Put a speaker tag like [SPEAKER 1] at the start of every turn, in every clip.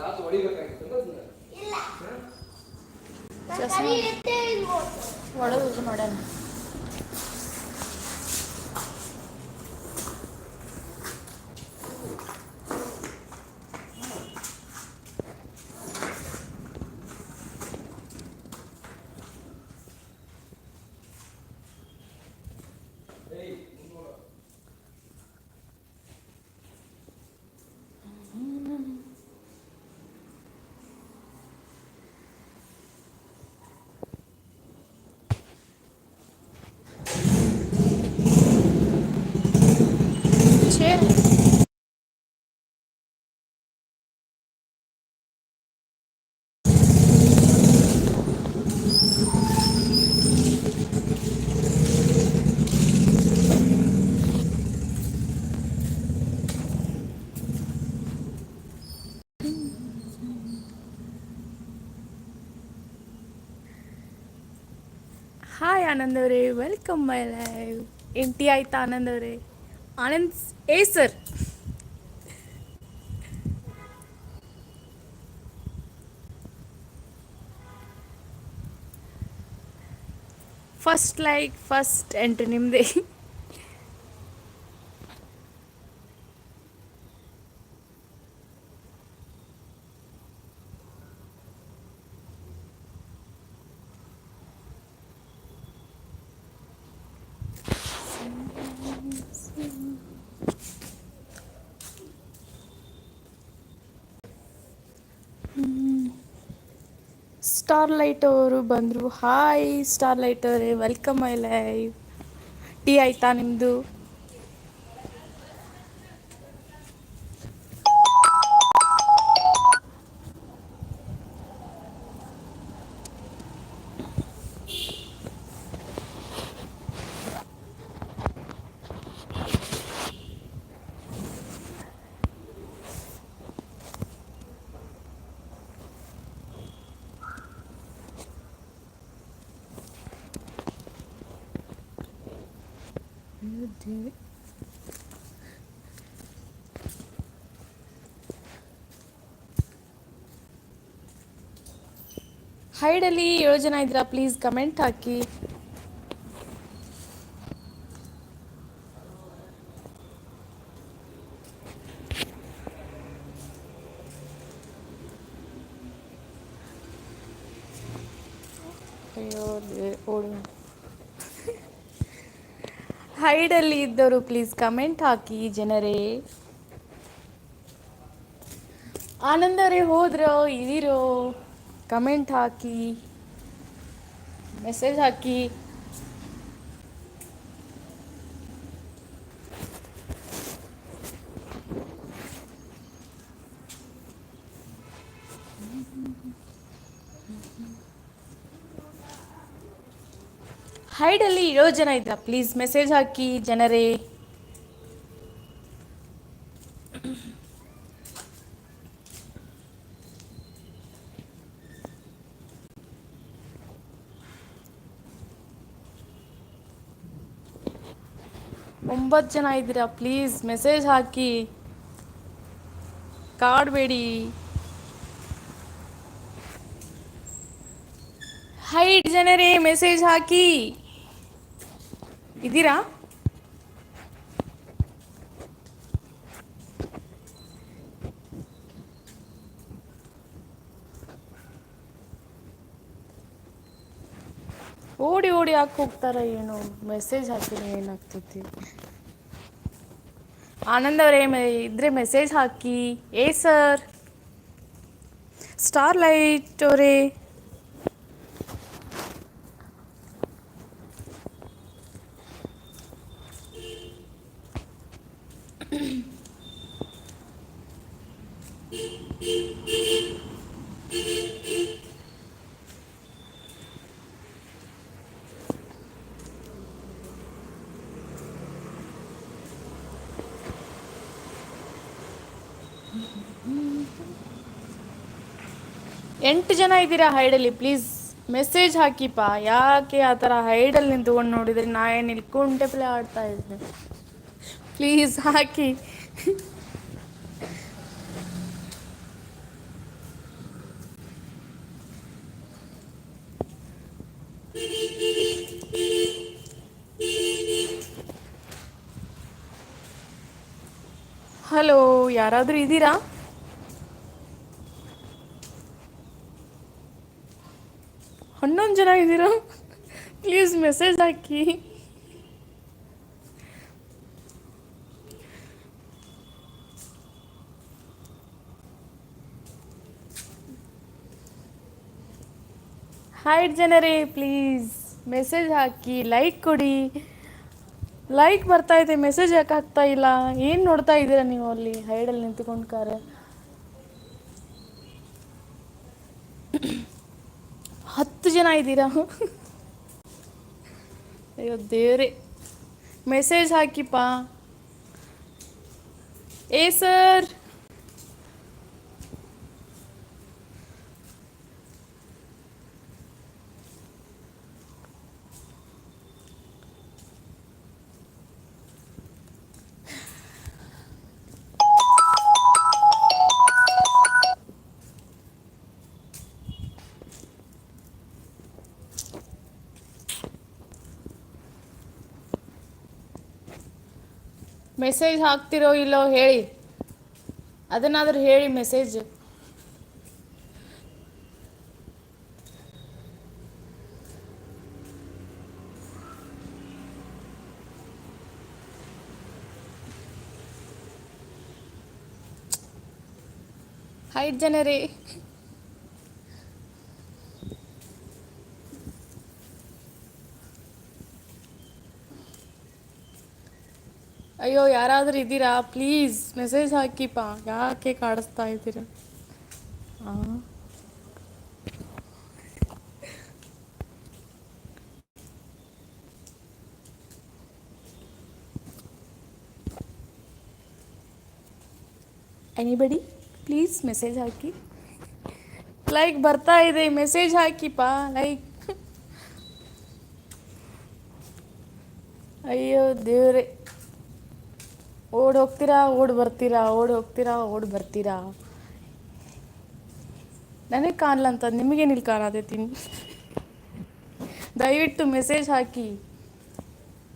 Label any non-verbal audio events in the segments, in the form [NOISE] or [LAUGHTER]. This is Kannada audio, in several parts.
[SPEAKER 1] ಯಾವ್ದು ಹೊಡಿಬೇಕಾಗಿತ್ತು ಅಂತ
[SPEAKER 2] ಇಲ್ಲ?
[SPEAKER 3] ಒಳಗೆ ಮಾಡ್ಯಾನ ಹಾಯ್ ಆನಂದ್ ಅವರೇ ವೆಲ್ಕಮ್ ಮೈ ಲೈವ್ ಏನು ಟೀ ಆಯ್ತಾ ಆನಂದ್ ಅವರೇ ಆನಂದ್ ಏ sir first like first entry ನಿಮ್ಮದೇ ಸ್ಟಾರ್ ಲೈಟ್ ಅವರು ಬಂದರು. ಹಾಯ್ ಸ್ಟಾರ್ ಲೈಟ್ ಅವರೇ ವೆಲ್ಕಮ್ ಮೈ ಲೈವ್ ಟೀ ಆಯ್ತಾ ನಿಮ್ಮದು ಹೈಡಲ್ಲಿ ಏಳು ಜನ ಇದ್ದೀರಾ? ಪ್ಲೀಸ್ ಕಮೆಂಟ್ ಹಾಕಿ ಅಯ್ಯೋ ದೇ- ಓಡು ಹೈಡಲ್ಲಿ ಇದ್ದವರು ಪ್ಲೀಸ್ ಕಮೆಂಟ್ ಹಾಕಿ ಜನರೇ. ಆನಂದರೇ ಹೋದ್ರೋ ಇದಿರೋ ಕಮೆಂಟ್ ಹಾಕಿ ಮೆಸೇಜ್ ಹಾಕಿ. ಹೈಡಲ್ಲಿ ಏಳು ಜನ ಇದ್ದೀರಾ ಪ್ಲೀಸ್ ಮೆಸೇಜ್ ಹಾಕಿ, ಜನರೇ. ಒಂಬತ್ತು ಜನ ಇದ್ದೀರಾ? ಪ್ಲೀಸ್ ಮೆಸೇಜ್ ಹಾಕಿ. ಕಾಡಬೇಡಿ ಹೈಡ್ ಜನರೇ ಮೆಸೇಜ್ ಹಾಕಿ. ಇದ್ದೀರಾ? ಓಡಿ ಓಡಿ ಯಾಕೆ ಹೋಗ್ತಾರ ಏನು ಮೆಸೇಜ್ ಹಾಕಿದ್ರೆ ಏನಾಗ್ತೈತಿ? ಆನಂದ್ ಅವರೇ ಇದ್ರೆ ಮೆಸೇಜ್ ಹಾಕಿ. ಏ ಸರ್? ಸ್ಟಾರ್ ಲೈಟ್ ಅವರೇ. ಎಂಟು ಜನ ಇದ್ದೀರಾ ಹೈಡಲ್ಲಿ? ಪ್ಲೀಸ್ ಮೆಸೇಜ್ ಹಾಕಿಪ್ಪ. ಯಾಕೆ ಆ ಥರ ಹೈಡಲ್ಲಿ ನಿಂತ್ಕೊಂಡು ನೋಡಿದರೆ? ನಾ ಏನು ಇಲ್ಲಿ ಕುಂಟೆಪ್ಲೆ ಆಡ್ತಾ ಇದ್ದೆ. Please hockey. ಹಲೋ, ಯಾರಾದರೂ ಇದ್ದೀರಾ? ಜನ ಪ್ಲೀಸ್ ಮೆಸೇಜ್ ಹಾಕಿ. ಹಾಯ್ ಜನರೇ ಪ್ಲೀಸ್ ಮೆಸೇಜ್ ಹಾಕಿ ಲೈಕ್ ಕೊಡಿ. ಲೈಕ್ ಬರ್ತಾ ಇದೆ ಮೆಸೇಜ್ ಯಾಕೆ ಆಗ್ತಾ ಇಲ್ಲ? ಏನು ನೋಡ್ತಾ ಇದ್ದೀರಾ ನೀವು ಅಲ್ಲಿ? ಹೈಡಲ್ಲಿ ನಿಂತ್ಕೊಂಡು ಕಾರ ಹತ್ತು ಜನ ಇದ್ದೀರಾ ಅಯ್ಯೋ ದೇವ್ರೆ ಮೆಸೇಜ್ ಹಾಕಿಪ್ಪ ಏ ಸರ್ ಮೆಸೇಜ್ ಹಾಕ್ತಿರೋ ಇಲ್ಲೋ ಹೇಳಿ. ಅದನ್ನಾದರೂ ಹೇಳಿ ಮೆಸೇಜ್. ಹೈ ಜನರೇ. ಅಯ್ಯೋ, ಯಾರಾದರೂ ಇದ್ದೀರಾ? ಪ್ಲೀಸ್ ಮೆಸೇಜ್ ಹಾಕಿಪ್ಪ. ಯಾಕೆ ಕಾಡಿಸ್ತಾ ಇದ್ದೀರಾ? ಹಾಂ ಎನಿಬಡಿ ಪ್ಲೀಸ್ ಮೆಸೇಜ್ ಹಾಕಿ. ಲೈಕ್ ಬರ್ತಾ ಇದೆ ಮೆಸೇಜ್ ಹಾಕಿಪ್ಪ. ಲೈಕ್ ಅಯ್ಯೋ, ದೇವ್ರೆ. ಓಡ್ ಹೋಗ್ತೀರಾ, ಓಡ್ ಬರ್ತೀರಾ, ಓಡ್ ಹೋಗ್ತೀರಾ, ಓಡ್ ಬರ್ತೀರಾ? ನನಗೆ ಕಾಣಲ್ಲ ಅಂತ ನಿಮಗೇನಿಲ್ಲಿ ಕಾಣತೈತಿ? ದಯವಿಟ್ಟು ಮೆಸೇಜ್ ಹಾಕಿ.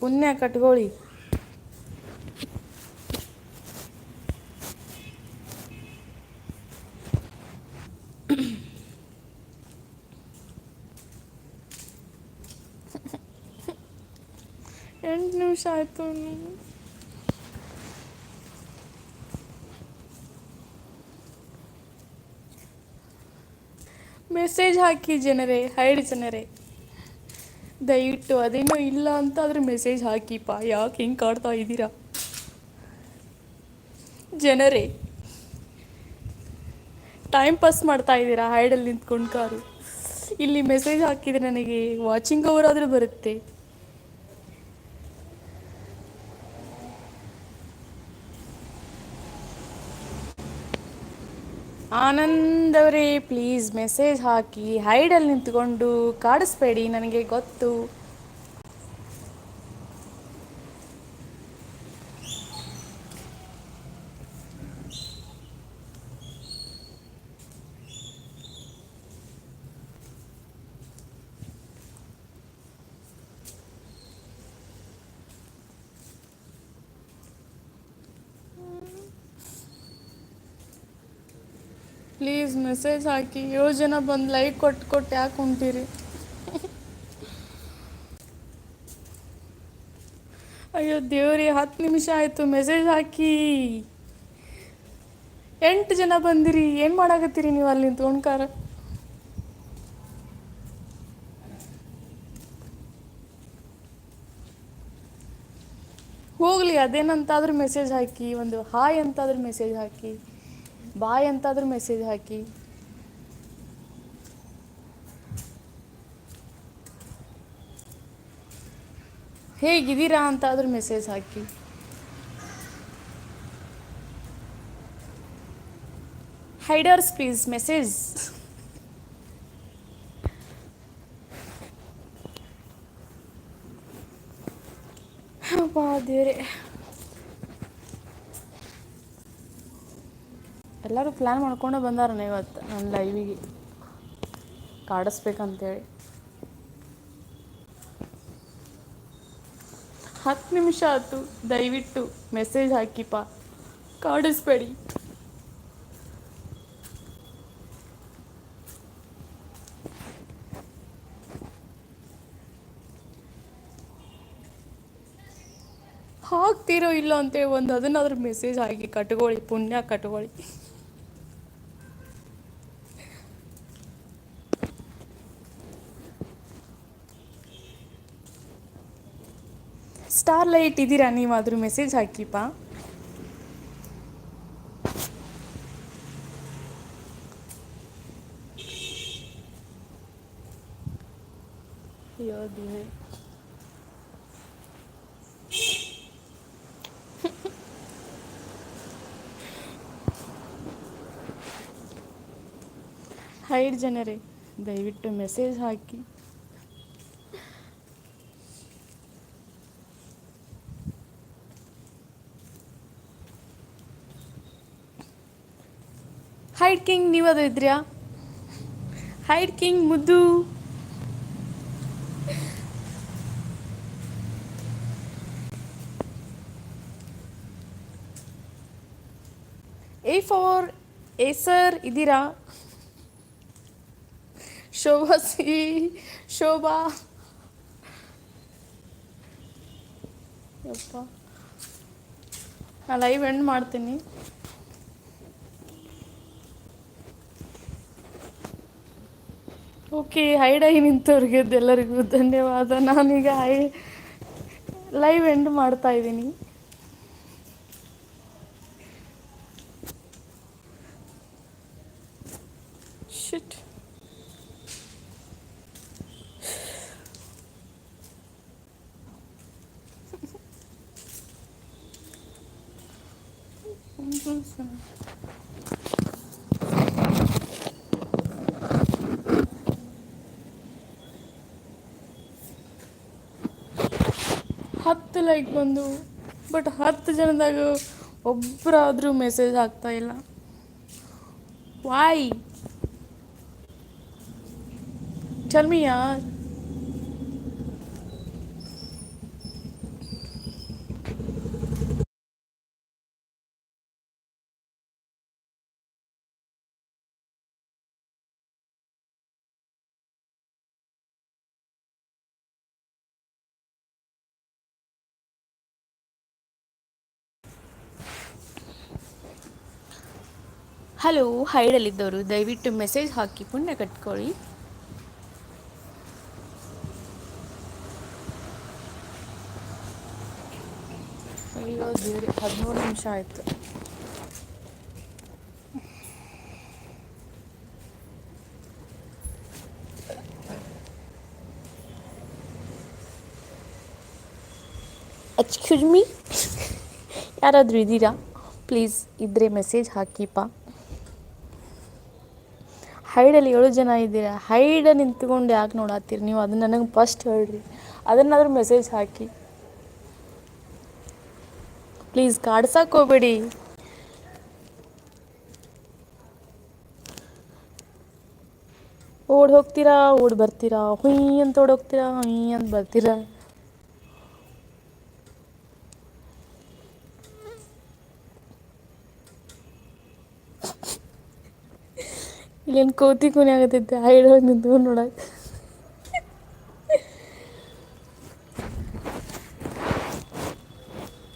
[SPEAKER 3] ಪುಣ್ಯ ಕಟ್ಕೊಳ್ಳಿ. ಎಂಟು ನಿಮಿಷ ಆಯಿತು. ಮೆಸೇಜ್ ಹಾಕಿ ಜನರೇ, ಹೈಡ್ ಜನರೇ. ದಯವಿಟ್ಟು ಅದೇನೋ ಇಲ್ಲ ಅಂತ ಆದರೆ ಮೆಸೇಜ್ ಹಾಕಿಪ್ಪ. ಯಾಕೆ ಹಿಂಗೆ ಕಾಡ್ತಾ ಇದ್ದೀರಾ? ಜನರೇ ಟೈಮ್ ಪಾಸ್ ಮಾಡ್ತಾ ಇದ್ದೀರಾ ಹೈಡಲ್ಲಿ ನಿಂತ್ಕೊಂಡು ಕಾರು? ಇಲ್ಲಿ ಮೆಸೇಜ್ ಹಾಕಿದ್ರೆ ನನಗೆ ವಾಚಿಂಗ್ ಅವರಾದರೂ ಬರುತ್ತೆ. ಆನಂದ್ ಅವರೇ ಪ್ಲೀಸ್ ಮೆಸೇಜ್ ಹಾಕಿ ಹೈಡಲ್ಲಿ ನಿಂತ್ಕೊಂಡು ಕಾಡಿಸ್ಬೇಡಿ ನನಗೆ ಗೊತ್ತು. ಪ್ಲೀಸ್ ಮೆಸೇಜ್ ಹಾಕಿ. ಏಳು ಜನ ಬಂದು ಲೈಕ್ ಕೊಟ್ಟು ಕೊಟ್ಟು ಯಾಕೆ ಹೊಂಟಿರಿ ಅಯ್ಯೋ ದೇವ್ರಿ, ಹತ್ತು ನಿಮಿಷ ಆಯಿತು ಮೆಸೇಜ್ ಹಾಕಿ. ಎಂಟು ಜನ ಬಂದಿರಿ, ಏನು ಮಾಡಾಕತ್ತೀರಿ ನೀವು ಅಲ್ಲಿ ನಿಂತ್ಕೊಂಡ್ಕಾರ ಹೋಗಲಿ, ಅದೇನಂತಾದ್ರೂ ಮೆಸೇಜ್ ಹಾಕಿ, ಒಂದು ಹಾಯ್ ಅಂತಾದ್ರೂ ಮೆಸೇಜ್ ಹಾಕಿ. ಬಾಯ್ ಅಂತಾದ್ರೂ ಮೆಸೇಜ್ ಹಾಕಿ. ಹೇಗಿದ್ದೀರಾ ಅಂತಾದ್ರೂ ಮೆಸೇಜ್ ಹಾಕಿ. ಹೈಡರ್ಸ್ ಪ್ಲೀಸ್ ಮೆಸೇಜ್ ಅಬ್ಬಾ ದೇವ್ರೆ. ಎಲ್ಲರೂ ಪ್ಲ್ಯಾನ್ ಮಾಡ್ಕೊಂಡೇ ಬಂದಾರನ ಇವತ್ತು ನನ್ನ ಲೈವಿಗೆ ಕಾಡಿಸ್ಬೇಕಂತೇಳಿ. ಹತ್ತು ನಿಮಿಷ ಆಯ್ತು, ದಯವಿಟ್ಟು ಮೆಸೇಜ್ ಹಾಕಿಪ್ಪ. ಕಾಡಿಸ್ಬೇಡಿ. ಹಾಕ್ತಿರೋ ಇಲ್ಲ ಅಂತೇಳಿ ಒಂದು ಅದನ್ನಾದ್ರೂ ಮೆಸೇಜ್ ಹಾಕಿ, ಕಟ್ಕೊಳ್ಳಿ, ಪುಣ್ಯ ಕಟ್ಕೊಳ್ಳಿ. ಸ್ಟಾರ್ ಲೈಟ್ ಇದ್ದೀರಾ ನೀವಾದ್ರೂ ಮೆಸೇಜ್ ಹಾಕಿಪ್ಪ ಅಯ್ಯೋ ದೇವ್ರೇ. ಹೈಡ್ ಜನರೇ ದಯವಿಟ್ಟು ಮೆಸೇಜ್ ಹಾಕಿ ಹೈಡ್ ಕಿಂಗ್ ನೀವದು ಇದ್ರ್ಯಾ? ಹೈಡ್ ಕಿಂಗ್ ಮುದ್ದು. ಎ ಫಾರ್ ಎ ಸರ್ ಇದ್ದೀರಾ? ಶೋಭಾ. ಸಿ ಶೋಭಾ ನಾ ಲೈವ್ ಎಂಡ್ ಮಾಡ್ತೀನಿ. ಓಕೆ ಹೈಡಾಗಿ ನಿಂತವ್ರಿಗೆ ಎಲ್ಲರಿಗೂ ಧನ್ಯವಾದ. ನಾನೀಗ ಹೈ ಲೈವ್ ಎಂಡ್ ಮಾಡ್ತಾ ಇದ್ದೀನಿ. ಶಿಟ್ [LAUGHS] ಹತ್ತು ಲೈಕ್ ಬಂದು ಬಟ್ ಹತ್ತು ಜನದಾಗ ಒಬ್ಬರಾದರೂ ಮೆಸೇಜ್ ಆಗ್ತಾ ಇಲ್ಲ. ವಾಯ್ ಟೆಲ್ ಹಲೋ ಹೈಡಲ್ಲಿದ್ದವರು ದಯವಿಟ್ಟು ಮೆಸೇಜ್ ಹಾಕಿ ಪುಣ್ಯ ಕಟ್ಕೊಳ್ಳಿ. ಅಯ್ಯೋ, ದೇವ್ರಿ, ಹದಿಮೂರು ನಿಮಿಷ ಆಯಿತು. ಎಕ್ಸ್ಕ್ಯೂಸ್ ಮೀ ಯಾರಾದರೂ ಇದ್ದೀರಾ? ಪ್ಲೀಸ್ ಇದ್ದರೆ ಮೆಸೇಜ್ ಹಾಕಿಪ್ಪ ಹೈಡಲ್ಲಿ ಏಳು ಜನ ಇದ್ದೀರಾ? ಹೈಡ ನಿಂತ್ಕೊಂಡು ಯಾಕೆ ನೋಡತ್ತೀರಿ? ನೀವು ಅದನ್ನ ನನಗೆ ಫಸ್ಟ್ ಹೇಳ್ರಿ. ಅದನ್ನಾದ್ರೂ ಮೆಸೇಜ್ ಹಾಕಿ. ಪ್ಲೀಸ್ ಕಾಡ್ಸಕ್ಕೆ ಹೋಗ್ಬೇಡಿ. ಓಡ್ ಹೋಗ್ತೀರಾ? ಓಡ್ ಬರ್ತೀರಾ? ಹುಯ್ ಅಂತ ಓಡ್ ಹೋಗ್ತೀರಾ? ಹುಯ್ ಅಂತ ಬರ್ತೀರಾ? ಇಲ್ಲೇನು ಕೋತಿ ಕುನಿ ಆಗತೈತೆ, ಆ ನಿಂತ್ಕೊಂಡು ನೋಡಕ್ಕೆ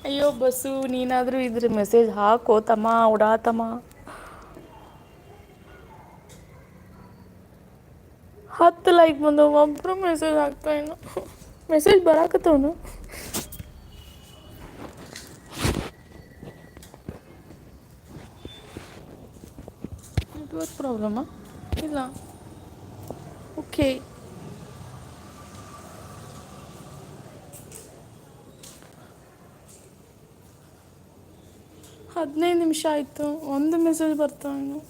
[SPEAKER 3] ಅಯ್ಯೋ ಬಸ್ಸು ನೀನಾದರೂ ಇದ್ರ ಮೆಸೇಜ್ ಹಾಕೋ ತಮ್ಮ ಉಡಾತಮ್ಮ. ಹತ್ತು ಲೈಕ್ ಬಂದವ ಒಬ್ಬರು ಮೆಸೇಜ್ ಹಾಕ್ತಾ ಇಲ್ಲ. ಮೆಸೇಜ್ ಬರಾಕತ್ತವನು. ನೆಟ್ವರ್ಕ್ ಪ್ರಾಬ್ಲಮಾ ಇಲ್ಲ ಓಕೆ ಹದಿನೈದು ನಿಮಿಷ ಆಯಿತು ಒಂದು ಮೆಸೇಜ್ ಬರ್ತಾ ಇನ್ನು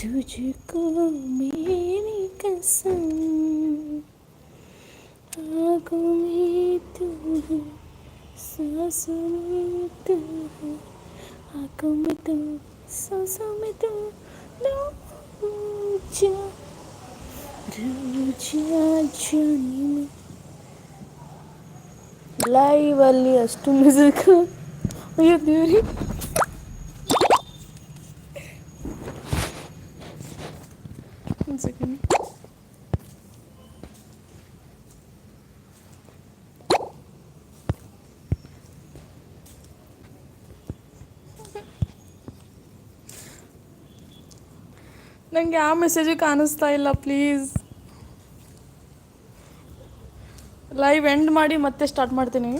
[SPEAKER 3] तुझको मेरी कसम आँखों में तू है सांसों में तू है ಹಾಕೊಂಬಿಟ್ಟು ಸೊಸಮಿಟ್ಟು ರೋಜ ರೋಜ ಲೈವಲ್ಲಿ ಅಷ್ಟು ಮ್ಯೂಸಿಕ್ ಅಯ್ಯೋ ದೇವ್ರಿ ನನಗೆ ಆ ಮೆಸೇಜ್ ಕಾಣಿಸ್ತಾ ಇಲ್ಲ ಪ್ಲೀಸ್ ಲೈವ್ ಎಂಡ್ ಮಾಡಿ ಮತ್ತೆ ಸ್ಟಾರ್ಟ್ ಮಾಡ್ತೀನಿ.